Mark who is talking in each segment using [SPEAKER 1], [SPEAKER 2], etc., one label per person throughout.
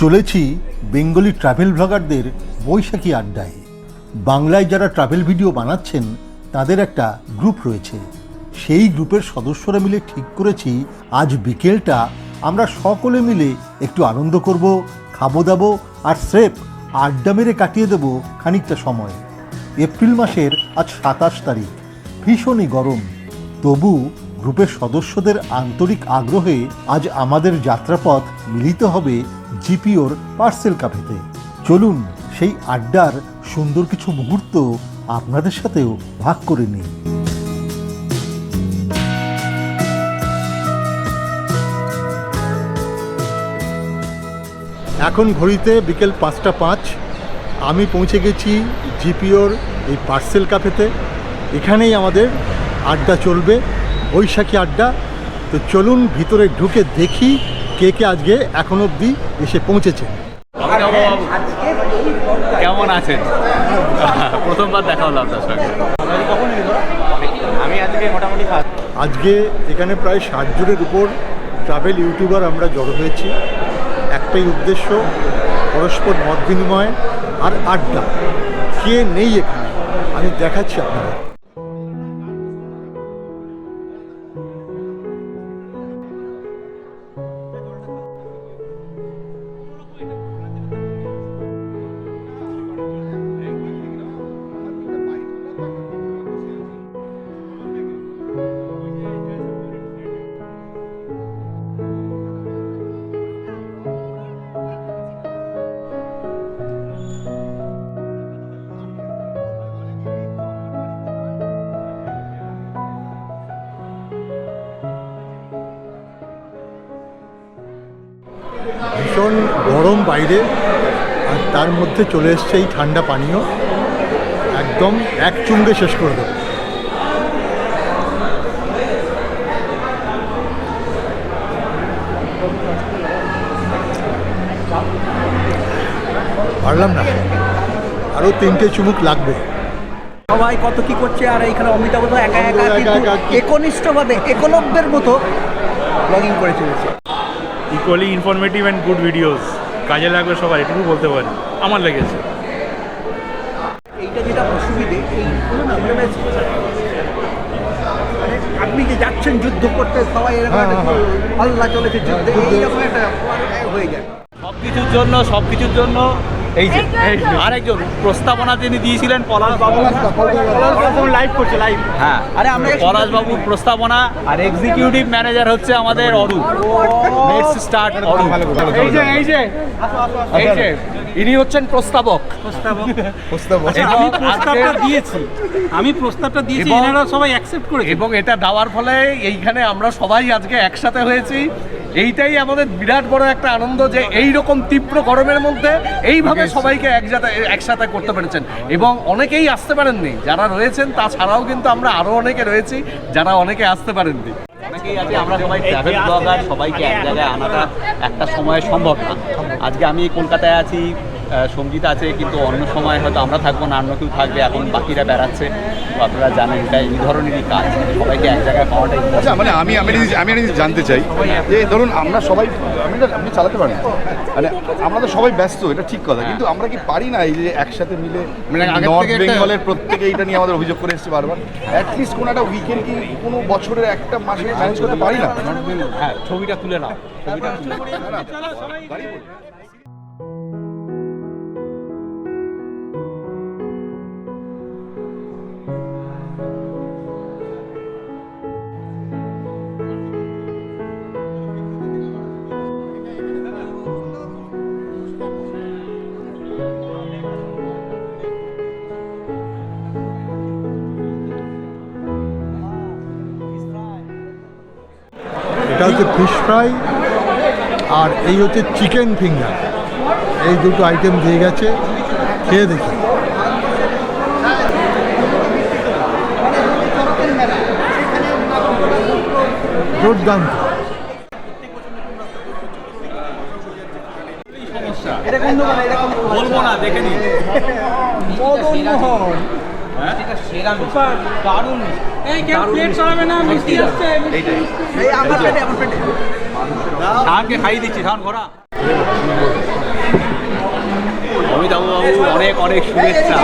[SPEAKER 1] চলেছি Bengali travel ব্লগারদের বৈশাখী আড্ডায়। বাংলায় যারা ট্রাভেল ভিডিও বানাচ্ছেন, তাদের একটা গ্রুপ রয়েছে। সেই গ্রুপের সদস্যরা মিলে ঠিক করেছি, আজ বিকেলটা আমরা সকলে মিলে একটু আনন্দ করব, খাব দাবো আর স্রেফ আড্ডা মেরে কাটিয়ে দেবো খানিকটা সময়। এপ্রিল মাসের আজ সাতাশ তারিখ, ভীষণই গরম। তবু গ্রুপের সদস্যদের আন্তরিক আগ্রহে আজ আমাদের যাত্রাপথ মিলিত হবে জিপিওর পার্সেল কাফেতে। চলুন, সেই আড্ডার সুন্দর কিছু মুহূর্ত আপনাদের সাথেও ভাগ করে নিই। এখন ঘড়িতে বিকেল পাঁচটা পাঁচ। আমি পৌঁছে গেছি জিপিওর এই পার্সেল কাফেতে। এখানেই আমাদের আড্ডা চলবে, বৈশাখী আড্ডা। তো চলুন ভিতরে ঢুকে দেখি কে কে আজকে এখন অবধি এসে পৌঁছেছে
[SPEAKER 2] কেমন আছেন? প্রথমবার দেখা হলো আপনার সঙ্গে।
[SPEAKER 3] আমি আজকে মোটামুটি
[SPEAKER 1] আজকে এখানে প্রায় ষাট জনের উপর ট্রাভেল ইউটিউবার আমরা জড়ো হয়েছি। একটাই উদ্দেশ্য পরস্পর মত বিনিময় আর আড্ডা। কে নেই এখানে? আমি দেখাচ্ছি আপনাদের। বাইরে আর তার মধ্যে চলে এসছে এই ঠান্ডা পানীয়। একদম এক চুমড়ে শেষ করে দেবো। পারলাম না। আরও তিনটে চুমুক লাগবে।
[SPEAKER 3] সবাই কত কি করছে আর এইখানে অমিতাভ তো একা একা একনিষ্ঠভাবে একলব্যের মতো ব্লগিং করে চলেছে।
[SPEAKER 4] Equally informative and good videos কাজে লাগবে সবাই এটুকু বলতে পারি। আমার লেগেছে।
[SPEAKER 3] এইটা যেটা অসুবিধে মানে আপনি যে যাচ্ছেন যুদ্ধ করতে সবাই এরকম
[SPEAKER 1] হ্যাঁ,
[SPEAKER 3] একটা
[SPEAKER 1] হ্যাঁ,
[SPEAKER 3] হল্লা চলেছে যুদ্ধে
[SPEAKER 1] যুদ্ধ।
[SPEAKER 3] এইরকম একটা হয়ে যায়।
[SPEAKER 2] সব কিছুর জন্য সব কিছুর জন্য এই যে আরেকজন প্রস্তাবনা তিনি দিয়েছিলেন পলাশ বাবু।
[SPEAKER 3] লাইভ করছে লাইভ
[SPEAKER 2] হ্যাঁ
[SPEAKER 3] আরে আমরা
[SPEAKER 2] পলাশ বাবুর প্রস্তাবনা আর এক্সিকিউটিভ ম্যানেজার হচ্ছে আমাদের অরূপ। Let's start Arup.
[SPEAKER 4] এই যে এই যে
[SPEAKER 2] এই যে ইনি হচ্ছেন প্রস্তাবক। এবং
[SPEAKER 5] আমি প্রস্তাবটা দিয়েছি। আমি প্রস্তাবটা দিয়েছি এনারা সবাই অ্যাকসেপ্ট করেছে
[SPEAKER 2] এবং এটা দেওয়ার ফলে এইখানে আমরা সবাই আজকে একসাথে হয়েছি। এইটাই আমাদের বিরাট বড় একটা আনন্দ যে এই রকম তীব্র গরমের মধ্যে এইভাবে সবাইকে একসাথে একসাথে করতে পেরেছেন। এবং অনেকেই আসতে পারেননি। যারা রয়েছেন তাছাড়াও কিন্তু আমরা আরও অনেকে রয়েছি যারা অনেকে আসতে পারেননি। অনেকেই আছে আমরা সবাই ট্রাভেল ব্লগার সবাইকে এক জায়গায় আনাটা একটা সময় সম্ভব না। আজকে আমি কলকাতায় আছি সংগীত আছে কিন্তু অন্য সময় হয়তো আমরা থাকব না অন্য কেউ থাকবে এখন বাকিরা বেড়াচ্ছে। আপনারা জানেন এটা এই ধরনেরই কাজ? সবাইকে এক জায়গায় পাওয়াটাই
[SPEAKER 6] আচ্ছা মানে আমি আমি আমি একটা জানতে চাই যে ধরুন আমরা সবাই আমি আপনি চালাতে পারেন মানে আমরা তো সবাই ব্যস্ত এটা ঠিক কথা। কিন্তু আমরা কি পারি না এই যে একসাথে মিলে মানে নর্থ বেঙ্গলের প্রত্যেকে এইটা নিয়ে আমাদের অভিযোগ করে এসেছে বারবার? অ্যাটলিস্ট কোনো একটা উইকেন্ড কি কোনো বছরের একটা মাসে ম্যানেজ করতে পারি না?
[SPEAKER 2] হ্যাঁ ছবিটা তুলে নাও। ছবিটা তুলে
[SPEAKER 1] হচ্ছে ফিশ ফ্রাই আর এই হচ্ছে চিকেন ফিঙ্গার এই দুটো আইটেম দিয়ে গেছে। খেয়ে দেখি। দুর্দান্ত।
[SPEAKER 2] বলব না দেখে নিন।
[SPEAKER 5] এই কেউ প্লেট সরাবে না মিষ্টি আসছে মিষ্টি।
[SPEAKER 3] এই আমার পেটে আমার পেটে
[SPEAKER 2] শাহকে খাইয়ে দিচ্ছি ধান ঘোরা। শ্রীবাবু অনেক অনেক শুভেচ্ছা।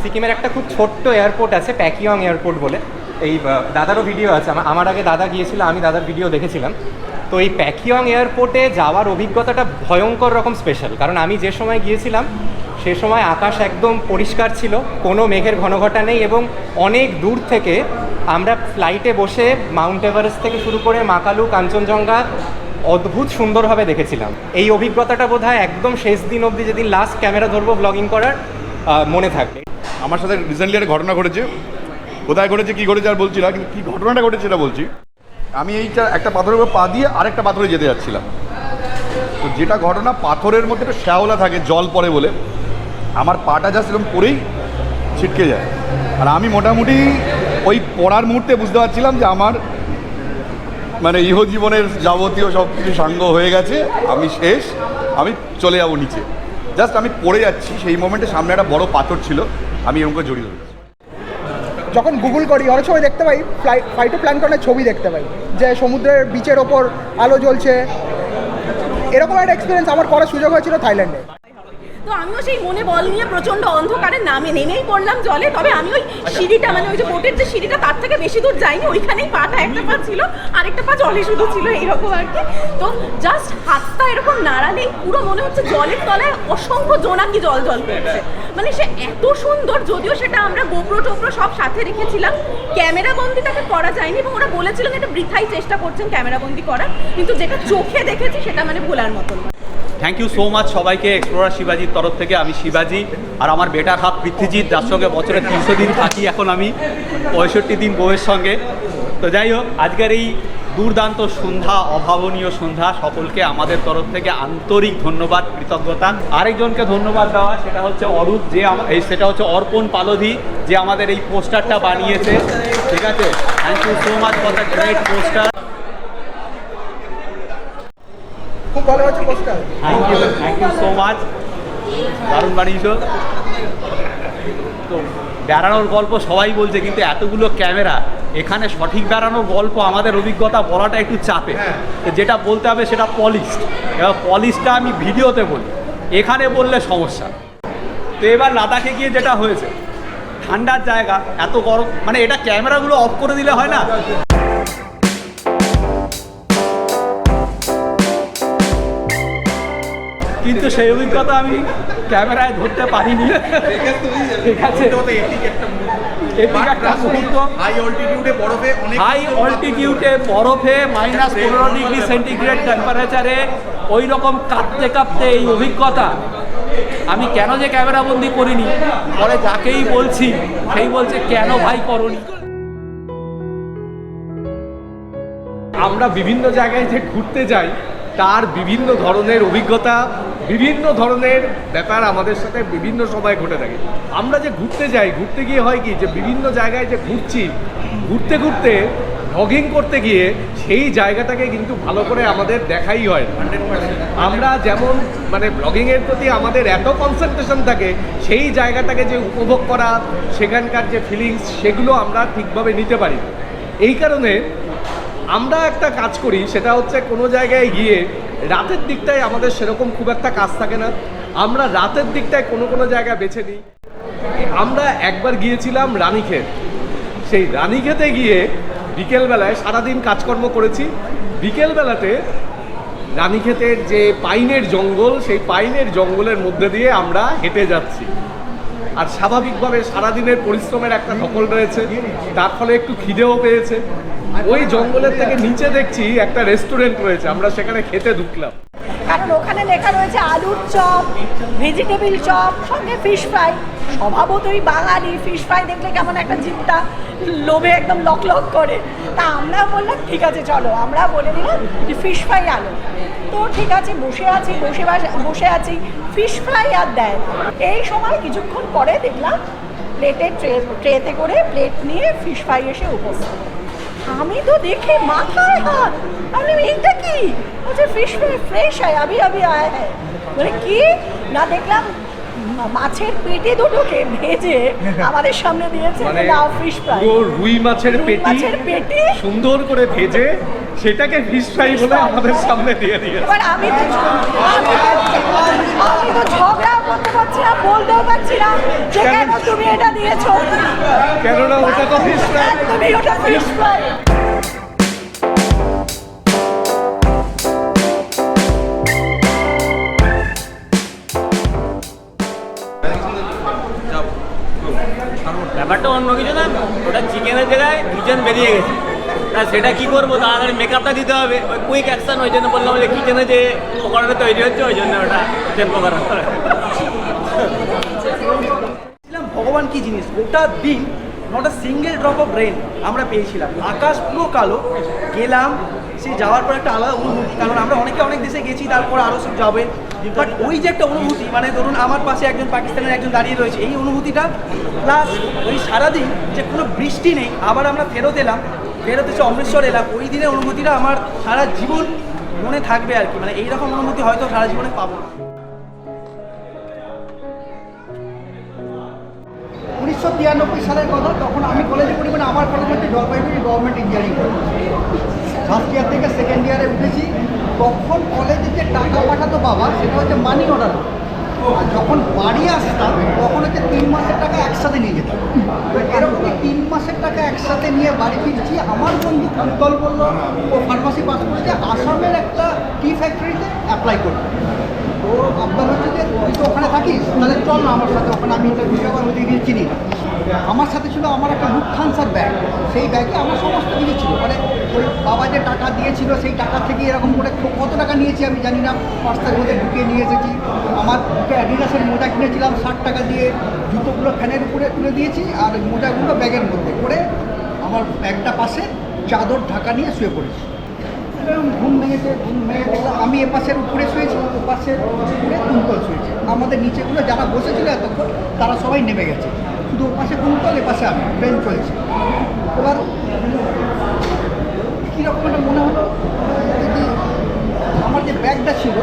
[SPEAKER 7] সিকিমের একটা খুব ছোট্ট এয়ারপোর্ট আছে প্যাকিয়ং এয়ারপোর্ট বলে। এই দাদারও ভিডিও আছে। আমার আগে দাদা গিয়েছিল আমি দাদার ভিডিও দেখেছিলাম। তো এই প্যাকিয়ং এয়ারপোর্টে যাওয়ার অভিজ্ঞতাটা ভয়ঙ্কর রকম স্পেশাল কারণ আমি যে সময় গিয়েছিলাম সে সময় আকাশ একদম পরিষ্কার ছিল, কোনো মেঘের ঘনঘটা নেই এবং অনেক দূর থেকে আমরা ফ্লাইটে বসে মাউন্ট এভারেস্ট থেকে শুরু করে মাকালু কাঞ্চনজঙ্ঘা অদ্ভুত সুন্দরভাবে দেখেছিলাম। এই অভিজ্ঞতাটা বোধ একদম শেষ দিন অবধি যেদিন লাস্ট ক্যামেরা ধরবো ব্লগিং করার মনে থাকবে।
[SPEAKER 6] আমার সাথে রিসেন্টলি একটা ঘটনা ঘটেছে। কোথায় ঘটেছে, কী ঘটেছে আর বলছি না, কিন্তু কী ঘটনাটা ঘটেছে সেটা বলছি। আমি এইটা একটা পাথরের উপর পা দিয়ে আরেকটা পাথরে যেতে যাচ্ছিলাম। তো যেটা ঘটনা পাথরের মধ্যে একটা শ্যাওলা থাকে, জল পড়ে বলে আমার পাটা জাস্ট এরকম পরেই ছিটকে যায়। আর আমি মোটামুটি ওই পড়ার মুহূর্তে বুঝতে পারছিলাম যে আমার মানে ইহ জীবনের যাবতীয় সব কিছু সাঙ্গ হয়ে গেছে, আমি শেষ, আমি চলে যাব নিচে। জাস্ট আমি পড়ে যাচ্ছি, সেই মোমেন্টে সামনে একটা বড় পাথর ছিল, আমি এরকম জড়িয়ে ধরেছি।
[SPEAKER 3] যখন গুগল করি, অনেক সময় দেখতে পাই ফ্লাই ফাইটো প্ল্যানটনের ছবি দেখতে পাই, যে সমুদ্রের বিচের ওপর আলো জ্বলছে। এরকম একটা এক্সপিরিয়েন্স আমার করার সুযোগ হয়েছিল থাইল্যান্ডে
[SPEAKER 8] তো আমিও সেই মনে বল নিয়ে প্রচণ্ড অন্ধকারে নামে, নেমেই পড়লাম জলে। তবে আমি ওই সিঁড়িটা মানে ওই যে বোটের যে সিঁড়িটা, তার থেকে বেশি দূর যাইনি। ওইখানেই পাটা একটা পা ছিল, আরেকটা পা জলে শুধু ছিল, এইরকম আর কি। তো জাস্ট হাতটা এরকম নাড়ালেই পুরো মনে হচ্ছে জলের তলায় অসংখ্য জোনাকি জল জল করছে। মানে সে এত সুন্দর, যদিও সেটা আমরা গোপ্রো টোপ্রো সব সাথে রেখেছিলাম, ক্যামেরা বন্দি তাকে করা যায়নি এবং ওরা বলেছিলেন এটা বৃথাই চেষ্টা করছেন ক্যামেরা বন্দি করার, কিন্তু যেটা চোখে দেখেছি সেটা মানে ভোলার মতন।
[SPEAKER 9] থ্যাংক ইউ সো মাচ সবাইকে এক্সপ্লোরার শিবাজির তরফ থেকে। আমি শিবাজি, আর আমার বেটার হাফ পৃথ্বীজিৎ, যার সঙ্গে বছরে তিনশো দিন থাকি এখন আমি, পঁয়ষট্টি দিন বউয়ের সঙ্গে। তো যাই হোক, আজকের এই দুর্দান্ত সন্ধ্যা, অভাবনীয় সন্ধ্যা, সকলকে আমাদের তরফ থেকে আন্তরিক ধন্যবাদ, কৃতজ্ঞতা। আরেকজনকে ধন্যবাদ দেওয়া, সেটা হচ্ছে অরূপ যে এই সেটা হচ্ছে অর্পণ পালধি, যে আমাদের এই পোস্টারটা বানিয়েছে। ঠিক আছে? Thank you so much for the great poster
[SPEAKER 3] খুব ভালো poster
[SPEAKER 9] thank you thank you so much দারুণ বানিয়েছো। তো বেড়ানোর গল্প সবাই বলছে কিন্তু এতগুলো ক্যামেরা এখানে সঠিক বেড়ানোর গল্প আমাদের অভিজ্ঞতা বলাটা একটু চাপে। তো যেটা বলতে হবে সেটা পলিশ এবার পলিশটা আমি ভিডিওতে বলি। এখানে বললে সমস্যা। তো এবার লাদাখে গিয়ে যেটা হয়েছে ঠান্ডার জায়গা এত গরম মানে এটা ক্যামেরাগুলো অফ করে দিলে হয় না? কিন্তু সেই অভিজ্ঞতা আমি ক্যামেরায় ধরতে পারিনি। ঠিক আছে। হাই অল্টিটিউডে বরফে মাইনাস পনেরো ডিগ্রি সেন্টিগ্রেড টেম্পারেচারে ওই রকম কাঁপতে কাঁপতে এই অভিজ্ঞতা আমি কেন যে ক্যামেরা বন্দি করিনি? পরে যাকেই বলছি সেই বলছে কেন ভাই করনি?
[SPEAKER 2] আমরা বিভিন্ন জায়গায় যে ঘুরতে যাই তার বিভিন্ন ধরনের অভিজ্ঞতা বিভিন্ন ধরনের ব্যাপার আমাদের সাথে বিভিন্ন সময় ঘটে থাকে। আমরা যে ঘুরতে যাই, ঘুরতে গিয়ে হয় কি যে বিভিন্ন জায়গায় যে ঘুরছি, ঘুরতে ঘুরতে ভ্লগিং করতে গিয়ে সেই জায়গাটাকে কিন্তু ভালো করে আমাদের দেখাই হয়। আমরা যেমন মানে ব্লগিংয়ের প্রতি আমাদের এত কনসেন্ট্রেশন থাকে, সেই জায়গাটাকে যে উপভোগ করা, সেখানকার যে ফিলিংস সেগুলো আমরা ঠিকভাবে নিতে পারি। এই কারণে আমরা একটা কাজ করি, সেটা হচ্ছে কোনো জায়গায় গিয়ে রাতের দিকটায় আমাদের সেরকম খুব একটা কাজ থাকে না। আমরা রাতের দিকটায় কোনো কোনো জায়গা বেছে নিই। আমরা একবার গিয়েছিলাম রানীক্ষেত। সেই রানীক্ষেতে গিয়ে বিকেলবেলায় সারাদিন কাজকর্ম করেছি। বিকেলবেলাতে রানীক্ষেতের যে পাইনের জঙ্গল, সেই পাইনের জঙ্গলের মধ্যে দিয়ে আমরা হেঁটে যাচ্ছি। আর স্বাভাবিকভাবে সারাদিনের পরিশ্রমের একটা ধকল রয়েছে, তার ফলে একটু খিদেও পেয়েছে। ওই জঙ্গলের থেকে নিচে দেখছি একটা রেস্টুরেন্ট রয়েছে, আমরা সেখানে খেতে ঢুকলাম।
[SPEAKER 8] কারণ ওখানে লেখা রয়েছে আলুর চপ, ভেজিটেবিল চপ, সঙ্গে ফিশ ফ্রাই স্বভাবতই বাঙালি ফিশ ফ্রাই দেখলে কেমন একটা জিপটা লোভে একদম লক লক করে। তা আমরা বললাম, ঠিক আছে, চলো। আমরা বলে দিলাম ফিশ ফ্রাই আলো। তো ঠিক আছে বসে আছি বসে বাস- আছি। ফিশ ফ্রাই আর দেয় এই সময় কিছুক্ষণ পরে দেখলাম প্লেটে ট্রে ট্রেতে করে প্লেট নিয়ে ফিশ ফ্রাই এসে উপস্থিত। আমি তো দেখে মাথায় হাত। আমি বলি, এইটা কি? বলছে ফিশ ফ্রাই ফ্রেশ হয় আবি আবি আয় হ্যাঁ মানে কি? না দেখলাম মাছের পেটি দুটোকে ভেজে আমাদের সামনে দিয়েছে
[SPEAKER 2] মানে
[SPEAKER 8] নাও ফিশ ফ্রাই।
[SPEAKER 2] রুই মাছের পেটি
[SPEAKER 8] মাছের পেটি।
[SPEAKER 2] সুন্দর করে ভেজে সেটাকে ফিশ ফ্রাই বলে আমাদের সামনে দিয়ে দিয়েছে।
[SPEAKER 8] এবার আমি তো আমি তো ঝগড়া করতে পারছি না বলতেও পারছি না যে কেন? তুমি এটা দিয়েছ।
[SPEAKER 2] কেননা ওটা তো fish fry।
[SPEAKER 8] একদমই ওটা ফিশ ফ্রাই।
[SPEAKER 5] কিচেন বেরিয়ে গেছে। তা সেটা কি করব? তাড়াতাড়ি মেকআপটা দিতে হবে। ওই কুইক অ্যাকশন ওই জন্য বললাম যে কিচেনে যে পকোড়াটা তৈরি হচ্ছে, ওই জন্য ওটা চেম্প করা
[SPEAKER 3] ভগবান কি জিনিস? গোটা দিন not single drop of rain আমরা পেয়েছিলাম। আকাশ পুরো কালো, গেলাম সে যাওয়ার পর একটা আলাদা অনুভূতি, কারণ আমরা অনেকে অনেক দেশে গেছি, তারপর আরও সব যাবে। বাট ওই যে একটা অনুভূতি মানে ধরুন আমার পাশে একজন পাকিস্তানের একজন দাঁড়িয়ে রয়েছে, এই অনুভূতিটা প্লাস ওই সারাদিন যে কোনো বৃষ্টি নেই, আবার আমরা ফেরত এলাম, ফেরত এসে অমৃতসর এলাম, ওই দিনের অনুভূতিটা আমার সারা জীবন মনে থাকবে আর কি মানে এইরকম অনুভূতি হয়তো সারা জীবনে পাবো না। উনিশশো তিরানব্বই সালের কথা, তখন আমি কলেজে পড়ি মানে আমার কলেজ হচ্ছে Jalpaiguri government engineering college first year থেকে সেকেন্ড ইয়ারে উঠেছি। তখন কলেজে যে টাকা পাঠাতো বাবা, সেটা হচ্ছে মানি অর্ডার আর যখন বাড়ি আসতাম, তখন হচ্ছে তিন মাসের টাকা একসাথে নিয়ে যেতাম। তো এরকমই তিন মাসের টাকা একসাথে নিয়ে বাড়ি ফিরছি। আমার বন্ধু কুন্তল বলল, ও ফার্মাসি পাস করেছে, আসামের একটা টি ফ্যাক্টরিতে অ্যাপ্লাই করবে। তো আপনার হচ্ছে যে, তুই তো ওখানে থাকিস, তাহলে চল না আমার সাথে, ওখানে আমি ইন্টারভিউ যাবার ওদিকে চিনি আমার সাথে ছিল আমার একটা লুকথানসার ব্যাগ সেই ব্যাগে আমার সমস্ত কিছু ছিল। মানে ওই বাবা যে টাকা দিয়েছিল, সেই টাকা থেকে এরকম করে কত টাকা নিয়েছি আমি জানি না। পার্সের মধ্যে ঢুকিয়ে নিয়ে এসেছি। আমার দুটো অ্যাডিডাসের মোজা কিনেছিলাম, ষাট টাকা দিয়ে। জুতোগুলো ফ্যানের উপরে তুলে দিয়েছি আর মোজাগুলো ব্যাগের মধ্যে করে আমার ব্যাগটা পাশে চাদর, ঢাকা নিয়ে শুয়ে পড়েছি। ঘুম ভেঙেছে, ঘুম ভেঙে দেখলাম আমি এপাশের উপরে শুয়েছি, ও পাশের উপরে কুন্তল শুয়েছে। আমাদের নিচেগুলো যারা বসেছিল এতক্ষণ, তারা সবাই নেমে গেছে। শুধু ও পাশে কুন্তল, এ পাশে আমি ট্রেন চলছে। এবার কীরকম একটা মনে হলো যে আমার যে ব্যাগটা ছিল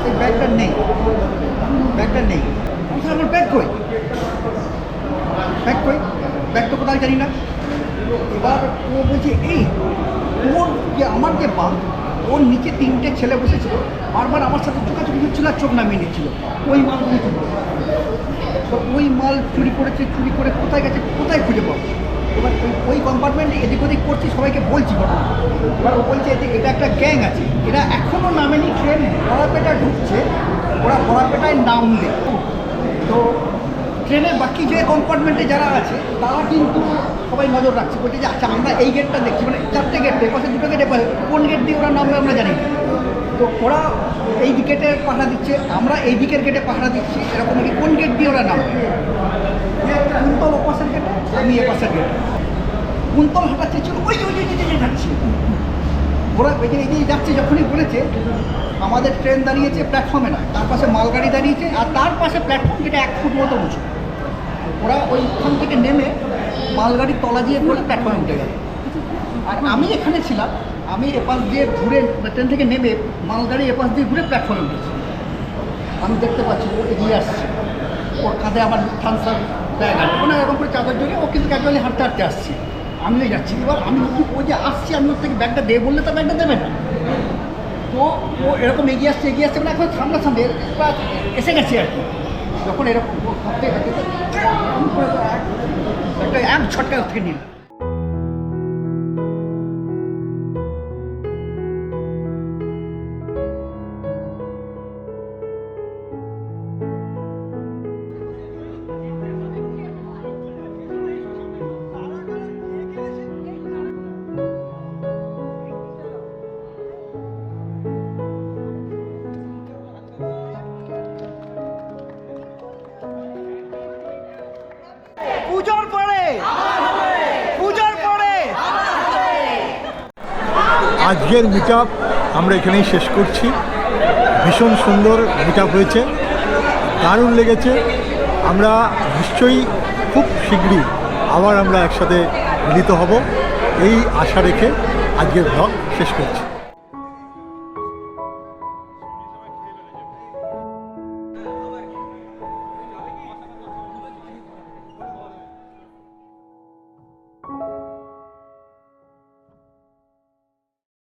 [SPEAKER 3] সেই ব্যাগটা নেই। ব্যাগটা নেই। আমার ব্যাগ কই? ব্যাগ কই? ব্যাগ তো কোথায় জানি না। এবার ও বলছে, এই ওর যে আমার যে বাপ, ওর নিচে তিনটে ছেলে বসেছিল, বারবার আমার সাথে চোখাচুকি হচ্ছিল আর চোখ নামিয়ে নিচ্ছিল। ওই মাল তো ওই মাল চুরি করেছে, চুরি করে কোথায় গেছে, কোথায় খুঁজে পাবো? এবার ওই- কম্পার্টমেন্টে এদিক ওদিক করছি, সবাইকে বলছি ঘটনা এবার ও বলছে যে এটা একটা গ্যাং আছে। এরা এখনও নামেনি ট্রেন বড়াপেটা ঢুকছে। ওরা বড়াপেটায় নামবে তো ট্রেনের বাকি যে কম্পার্টমেন্টে যারা আছে, তারা কিন্তু সবাই নজর রাখছে। বলছে যে আচ্ছা আমরা এই গেটটা দেখছি। মানে চারটে গেট এপাশে দুটো গেট এপাশে কোন গেট দিয়ে ওরা নামবে আমরা জানি তো ওরা এই গেটে পাঠা দিচ্ছে, আমরা এই দিকের গেটে পাঠা দিচ্ছি। এরকম কি কোন গেট দিয়ে ওরা নামবে? কুন্তল ওপাশের গেটে আমি এপাশের গেটে কুন্তল হাঁটাচ্ছে ছিল ওই ওই ওই হাঁটছে। ওরা ওই যে, এই যাচ্ছে, যখনই বলেছে, আমাদের ট্রেন দাঁড়িয়েছে প্ল্যাটফর্মে না, তার পাশে মালগাড়ি দাঁড়িয়েছে, আর তার পাশে প্ল্যাটফর্ম যেটা এক ফুট মতো উঁচু। ওরা ওইখান থেকে নেমে মালগাড়ির তলা দিয়ে পড়ে প্ল্যাটফর্মে উঠে গেল। আর আমি এখানে ছিলাম আমি এপাশ দিয়ে ঘুরে ট্রেন থেকে নেমে মালগাড়ি এপাশ দিয়ে ঘুরে প্ল্যাটফর্মে উঠেছি আমি দেখতে পাচ্ছি ও এগিয়ে আসছে। ওর কাঁধে আমার থানসার ব্যাগ আছে। মানে এরকম করে চাদর জড়িয়ে ও কিন্তু ক্যাজুয়ালি হাঁটতে হাঁটতে আসছে। আমিও যাচ্ছি। এবার আমি ও যে আসছি, আমি ওর থেকে ব্যাগটা দেবে বললে তো ব্যাগটা দেবে না। তো ও এরকম এগিয়ে আসছে এগিয়ে আসছে মানে এখন সামনে সামনে এসে গেছে আর কি। যখন এরকম ও হাঁটতে হাঁটতে আমি করে তো এক- একটা এক ছটকা থেকে নিলাম।
[SPEAKER 1] আজকের মিট আমরা এখানেই শেষ করছি। ভীষণ সুন্দর মিট হয়েছে, দারুণ লেগেছে। আমরা নিশ্চয়ই খুব শীঘ্রই আবার আমরা একসাথে মিলিত হব। এই আশা রেখে আজকের ব্লগ শেষ করছি।